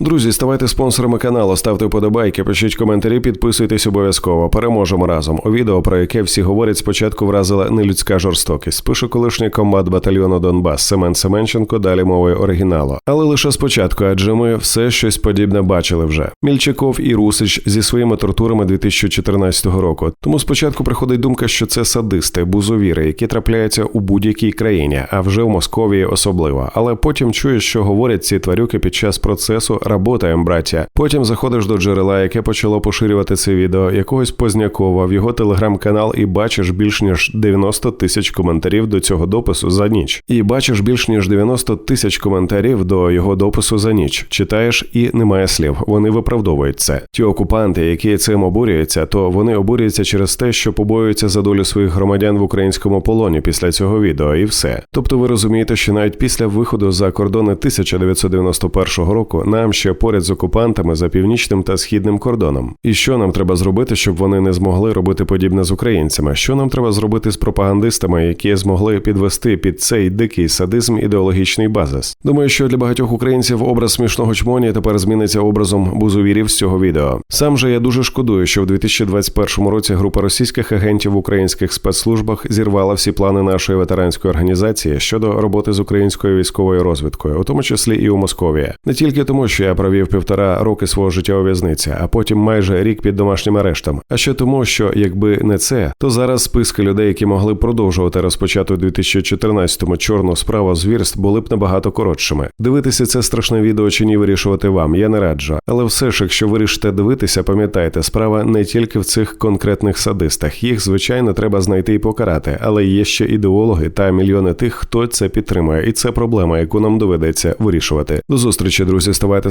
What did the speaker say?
Друзі, ставайте спонсорами каналу, ставте вподобайки, пишіть коментарі, підписуйтесь обов'язково. Переможемо разом. У відео, про яке всі говорять, спочатку вразила нелюдська жорстокість. Пише колишній комбат батальйону Донбас Семен Семенченко, далі мовою оригіналу. Але лише спочатку, адже ми все щось подібне бачили вже. Мільчаков і Русич зі своїми тортурами 2014 року. Тому спочатку приходить думка, що це садисти, бузовіри, які трапляються у будь-якій країні, а вже в Московії особливо. Але потім чуєш, що говорять ці тварюки під час процесу «Работаєм, браття. Потім заходиш до джерела, яке почало поширювати це відео, якогось Познякова в його телеграм-канал, і бачиш більш ніж 90 тисяч коментарів до цього допису за ніч. І бачиш більш ніж 90 тисяч коментарів до його допису за ніч. Читаєш і немає слів. Вони виправдовують це. Ті окупанти, які цим обурюються, то вони обурюються через те, що побоюються за долю своїх громадян в українському полоні після цього відео, і все. Тобто, ви розумієте, що навіть після виходу за кордони 1991 року нам ще поряд з окупантами за північним та східним кордоном. І що нам треба зробити, щоб вони не змогли робити подібне з українцями? Що нам треба зробити з пропагандистами, які змогли підвести під цей дикий садизм ідеологічний базис? Думаю, що для багатьох українців образ смішного чмоні тепер зміниться образом бузовірів з цього відео. Сам же я дуже шкодую, що в 2021 році група російських агентів в українських спецслужбах зірвала всі плани нашої ветеранської організації щодо роботи з українською військовою розвідкою, у тому числі і у Московії. Не тільки тому, що я провів півтора роки свого життя у в'язниці, а потім майже рік під домашнім арештом. А ще тому, що якби не це, то зараз списки людей, які могли б продовжувати розпочати у 2014-му чорну справу звірств, були б набагато коротшими. Дивитися це страшне відео чи ні вирішувати вам. Я не раджу. Але все ж, якщо вирішите дивитися, пам'ятайте, справа не тільки в цих конкретних садистах. Їх звичайно треба знайти і покарати, але є ще ідеологи та мільйони тих, хто це підтримує, і це проблема, яку нам доведеться вирішувати. До зустрічі, друзі. Ставайте